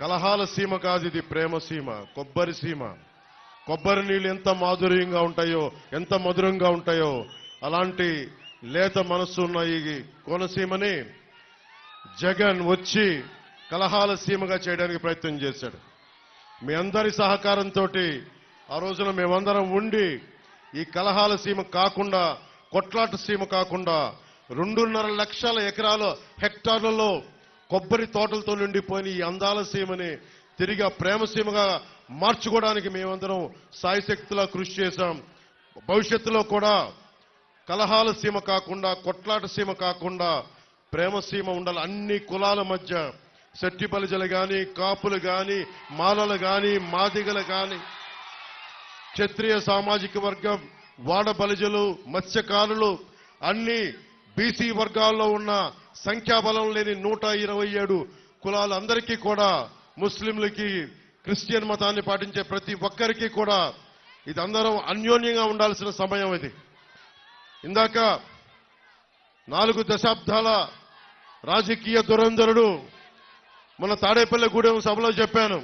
కలహాల సీమ కాదు ఇది ప్రేమ సీమ కొబ్బరి సీమ. కొబ్బరి నీళ్ళు ఎంత మాధుర్యంగా ఉంటాయో ఎంత మధురంగా ఉంటాయో అలాంటి లేత మనస్సు ఉన్న ఈ కోనసీమని జగన్ వచ్చి కలహాల సీమగా చేయడానికి ప్రయత్నం చేశాడు. మీ అందరి సహకారంతో ఆ రోజున మేమందరం ఉండి ఈ కలహాల సీమ కాకుండా కొట్లాట సీమ కాకుండా రెండున్నర లక్షల ఎకరాల హెక్టార్లలో కొబ్బరి తోటలతో నిండిపోయిన ఈ అందాల సీమని తిరిగి ఆ మార్చుకోవడానికి మేమందరం సాయశక్తిలా కృషి చేశాం. భవిష్యత్తులో కూడా కలహాల సీమ కాకుండా కొట్లాట సీమ కాకుండా ప్రేమసీమ ఉండాలి. అన్ని కులాల మధ్య శెట్టి కానీ కాపులు కానీ మాలలు కానీ మాదిగలు కానీ క్షత్రియ సామాజిక వర్గం వాడ బలిజలు మత్స్యకారులు అన్ని బీసీ వర్గాల్లో ఉన్న సంఖ్యాబలం లేని నూట ఇరవై ఏడు కులాలందరికీ కూడా ముస్లింలకి క్రిస్టియన్ మతాన్ని పాటించే ప్రతి ఒక్కరికి కూడా ఇది అందరం అన్యోన్యంగా ఉండాల్సిన సమయం ఇది. ఇందాక నాలుగు దశాబ్దాల రాజకీయ దురంధరుడు మన తాడేపల్లిగూడెం సభలో చెప్పాను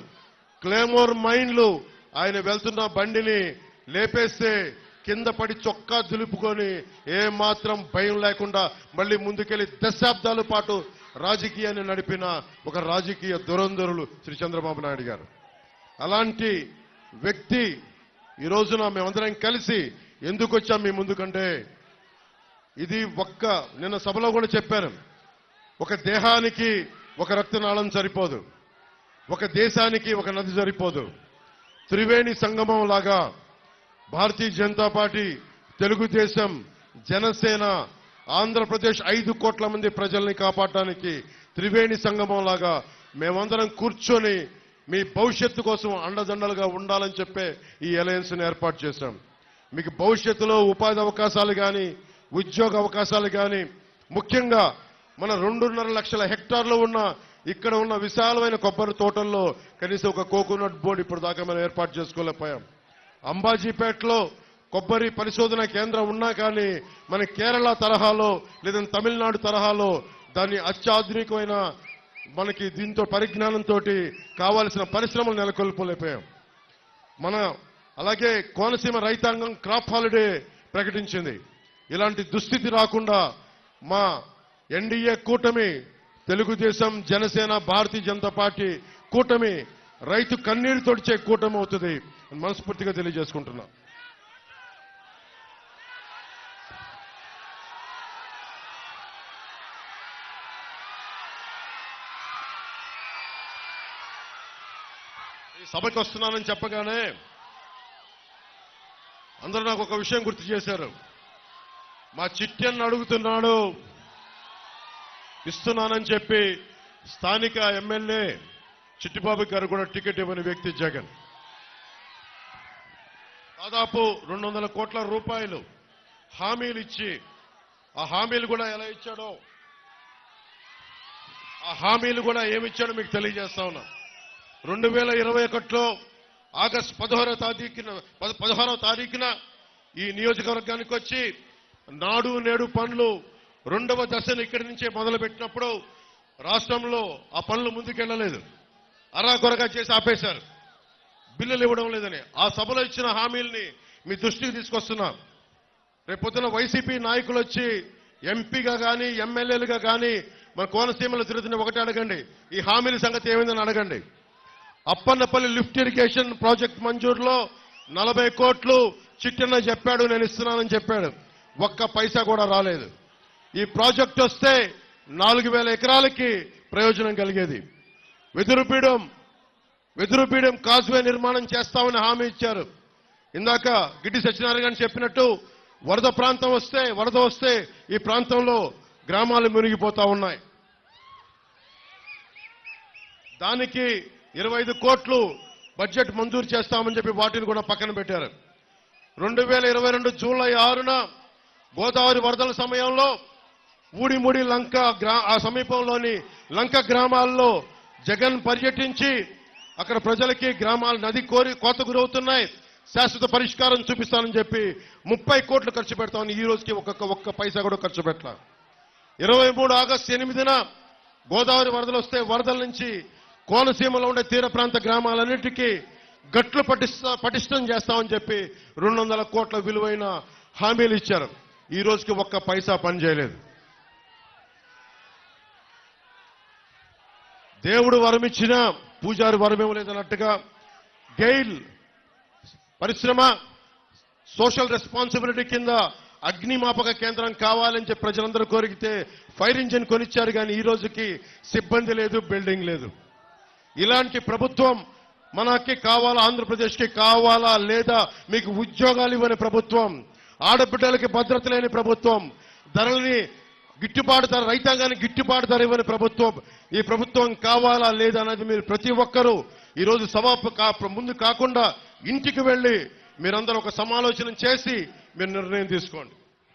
క్లేమోర్ మైన్లు ఆయన వెళ్తున్న బండిని లేపేస్తే కింద పడి చొక్కా దులుపుకొని ఏమాత్రం భయం లేకుండా మళ్ళీ ముందుకెళ్ళి దశాబ్దాల పాటు రాజకీయాన్ని నడిపిన ఒక రాజకీయ దురంధరులు శ్రీ చంద్రబాబు నాయుడు గారు. అలాంటి వ్యక్తి ఈ రోజున మేమందరం కలిసి ఎందుకు వచ్చాం మీ ముందుకంటే? ఇది ఒక్క నిన్న సభలో కూడా చెప్పాను. ఒక దేహానికి ఒక రక్తనాళం సరిపోదు. ఒక దేశానికి ఒక నది సరిపోదు. త్రివేణి సంగమం లాగా భారతీయ జనతా పార్టీ తెలుగుదేశం జనసేన ఆంధ్రప్రదేశ్ ఐదు కోట్ల మంది ప్రజల్ని కాపాడటానికి త్రివేణి సంగమం లాగా మేమందరం కూర్చొని మీ భవిష్యత్తు కోసం అండదండలుగా ఉండాలని చెప్పే ఈ అలయన్స్ని ఏర్పాటు చేశాం. మీకు భవిష్యత్తులో ఉపాధి అవకాశాలు కానీ ఉద్యోగ అవకాశాలు కానీ ముఖ్యంగా మన రెండున్నర లక్షల హెక్టార్లు ఉన్న ఇక్కడ ఉన్న విశాలమైన కొబ్బరి తోటల్లో కనీసం ఒక కోకోనట్ బోర్డు ఇప్పుడు దాకా మనం ఏర్పాటు చేసుకోలేకపోయాం. అంబాజీపేటలో కొబ్బరి పరిశోధన కేంద్రం ఉన్నా కానీ మన కేరళ తరహాలో లేదా తమిళనాడు తరహాలో దాన్ని అత్యాధునికమైన మనకి దీంతో పరిజ్ఞానంతో కావాల్సిన పరిశ్రమలు నెలకొల్పలేకపోయాం. మన అలాగే కోనసీమ రైతాంగం క్రాప్ హాలిడే ప్రకటించింది. ఇలాంటి దుస్థితి రాకుండా మా ఎన్డీఏ కూటమి తెలుగుదేశం జనసేన భారతీయ జనతా పార్టీ కూటమి రైతు కన్నీరు తొడిచే కూటమి అవుతుంది. మనస్ఫూర్తిగా తెలియజేసుకుంటున్నా. ఈ సభకి వస్తున్నానని చెప్పగానే అందరూ నాకు ఒక విషయం గుర్తు చేశారు. మా చిట్టెన్ను అడుగుతున్నాడు ఇస్తున్నానని చెప్పి స్థానిక ఎమ్మెల్యే చిట్టిబాబు గారు కూడా టికెట్ ఇవ్వని వ్యక్తి జగన్. దాదాపు రెండు వందల కోట్ల రూపాయలు హామీలు ఇచ్చి ఆ హామీలు కూడా ఎలా ఇచ్చాడో? ఆ హామీలు కూడా ఏమిచ్చాడో మీకు తెలియజేస్తా ఉన్నా. రెండు వేల ఇరవై ఒకటిలో ఆగస్ట్ పదహారో తారీఖున పదహారో తారీఖున ఈ నియోజకవర్గానికి వచ్చి నాడు నేడు పనులు రెండవ దశను ఇక్కడి నుంచే మొదలుపెట్టినప్పుడు రాష్ట్రంలో ఆ పనులు ముందుకెళ్ళలేదు. అరాకొరగా చేసి ఆపేశారు. బిల్లులు ఇవ్వడం లేదని. ఆ సభలో ఇచ్చిన హామీల్ని మీ దృష్టికి తీసుకొస్తున్నా. రేపొద్దున వైసీపీ నాయకులు వచ్చి ఎంపీగా కానీ ఎమ్మెల్యేలుగా కానీ మన కోనసీమలో తిరుగుతున్న ఒకటి అడగండి. ఈ హామీల సంగతి ఏమైందని అడగండి. అప్పన్నపల్లి లిఫ్ట్ ఇరిగేషన్ ప్రాజెక్ట్ మంజూరులో నలభై కోట్లు చిట్టన్న చెప్పాడు నేను ఇస్తున్నానని చెప్పాడు. ఒక్క పైసా కూడా రాలేదు. ఈ ప్రాజెక్ట్ వస్తే నాలుగు వేల ఎకరాలకి ప్రయోజనం కలిగేది. వెదురుపీడం వెదురుపీడం కాజ్వే నిర్మాణం చేస్తామని హామీ ఇచ్చారు. ఇందాక గిడ్డి సత్యనారాయణ చెప్పినట్టు వరద ప్రాంతం వస్తే వరద వస్తే ఈ ప్రాంతంలో గ్రామాలు మునిగిపోతా ఉన్నాయి. దానికి ఇరవై ఐదు కోట్లు బడ్జెట్ మంజూరు చేస్తామని చెప్పి వాటిని కూడా పక్కన పెట్టారు. రెండు వేల ఇరవై రెండు జూలై ఆరున గోదావరి వరదల సమయంలో ఊడిముడి లంక గ్రా ఆ సమీపంలోని లంక గ్రామాల్లో జగన్ పర్యటించి అక్కడ ప్రజలకి గ్రామాలు నది కోరి కోత గురవుతున్నాయి. శాశ్వత పరిష్కారం చూపిస్తానని చెప్పి ముప్పై కోట్లు ఖర్చు పెడతామని ఈ రోజుకి ఒక్కొక్క ఒక్క పైసా కూడా ఖర్చు పెట్టాల. ఇరవై మూడు ఆగస్టు ఎనిమిదిన గోదావరి వరదలు వస్తే వరదల నుంచి కోనసీమలో ఉండే తీర ప్రాంత గ్రామాలన్నిటికీ గట్లు పటిస్తా పటిష్టం చేస్తామని చెప్పి రెండు వందల కోట్ల విలువైన హామీలు ఇచ్చారు. ఈ రోజుకి ఒక్క పైసా పని చేయలేదు. దేవుడు వరమిచ్చిన పూజారి వరమేమో లేదన్నట్టుగా గెయిల్ పరిశ్రమ సోషల్ రెస్పాన్సిబిలిటీ కింద అగ్నిమాపక కేంద్రం కావాలని చెప్పి ప్రజలందరూ కోరికితే ఫైర్ ఇంజిన్ కొనిచ్చారు కానీ ఈ రోజుకి సిబ్బంది లేదు బిల్డింగ్ లేదు. ఇలాంటి ప్రభుత్వం మనకి కావాలా ఆంధ్రప్రదేశ్కి కావాలా లేదా మీకు ఉద్యోగాలు ఇవ్వని ప్రభుత్వం ఆడబిడ్డలకి భద్రత లేని ప్రభుత్వం ధరల్ని గిట్టుబాటు ధర రైతాంగానికి గిట్టుబాటు ధర ఇవ్వని ప్రభుత్వం ఈ ప్రభుత్వం కావాలా లేదా అనేది మీరు ప్రతి ఒక్కరూ ఈరోజు సభ ముందు కాకుండా ఇంటికి వెళ్ళి మీరందరూ ఒక సమాలోచన చేసి మీరు నిర్ణయం తీసుకోండి.